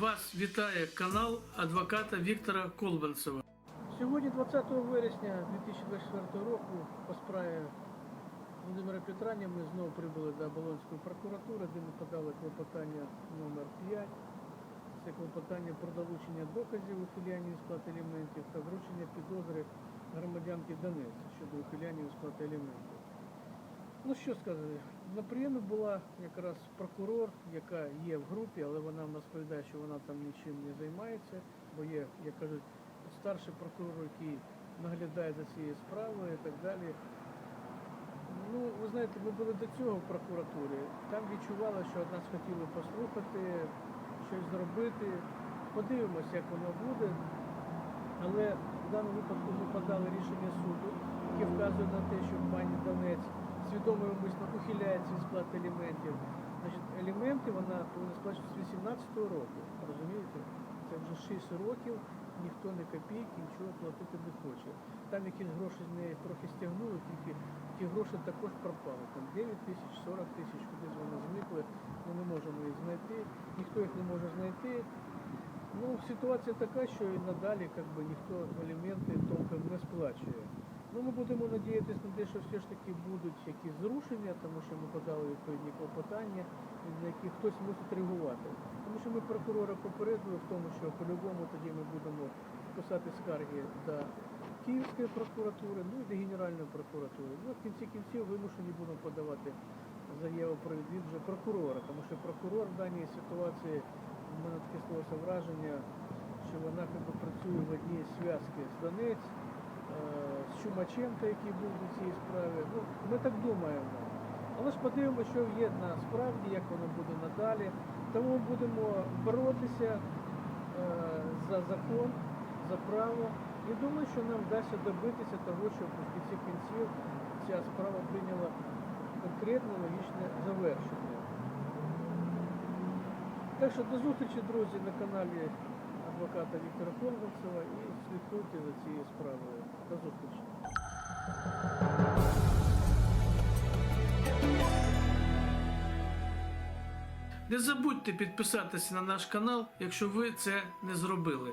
Вас вітає канал адвоката Віктора Колбанцева. Сьогодні, 20 вересня 2024 року, по справі Володимира Петраня ми знову прибули до Оболонської прокуратури, де ми подали клопотання номер 5 Це клопотання про долучення доказів ухиляння сплати аліментів та вручення підозри громадянки Донецьк щодо ухиляння сплати аліментів. Ну що сказати, на прийомі була якраз прокурор, яка є в групі, але вона нам розповідає, що вона там нічим не займається, бо є, як кажуть, старший прокурор, який наглядає за цією справою і так далі. Ну, ви знаєте, ми були до цього в прокуратурі. Там відчували, що нас хотіли послухати, щось зробити. Подивимося, як воно буде. Але в даному випадку ми подали рішення суду, яке вказує на те, що пані Донець свідомо ухиляється від сплати аліментів. Значить, аліменти вона повинна сплачувати з 18-го року. Розумієте? Це вже 6 років, ніхто не копійки, нічого платити не хоче. Там якісь гроші з неї трохи стягнули, тільки ті гроші також пропали. Там 9 тисяч, 40 тисяч, кудись вони зникли, ми не можемо їх знайти, ніхто їх не може знайти. Ну, ситуація така, що і надалі как би, ніхто аліменти толком не сплачує. Ну, ми будемо надіятися на те, що все ж таки будуть якісь зрушення, тому що ми подали відповідні клопотання, на які хтось мусить реагувати. Тому що ми прокурора попередили в тому, що по-любому тоді ми будемо писати скарги до Київської прокуратури, ну і до Генеральної прокуратури. Ну, в кінці кінців вимушені будемо подавати заяву про відвід прокурора, тому що прокурор в даній ситуації, в мене таке склалося враження, що вона працює в одній зв'язці з Донець, з Чумаченко, який був у цій справі. Ну, ми так думаємо. Але ж подивимося, що є на справді, як воно буде надалі. Тому будемо боротися е, за закон, за право. І думаю, що нам вдасться добитися того, щоб в кінці кінців ця справа прийняла конкретне логічне завершення. Так що до зустрічі, друзі, на каналі адвоката Віктора і слідкуйте за цією справою. До зустрічі. Не забудьте підписатися на наш канал, якщо ви це не зробили.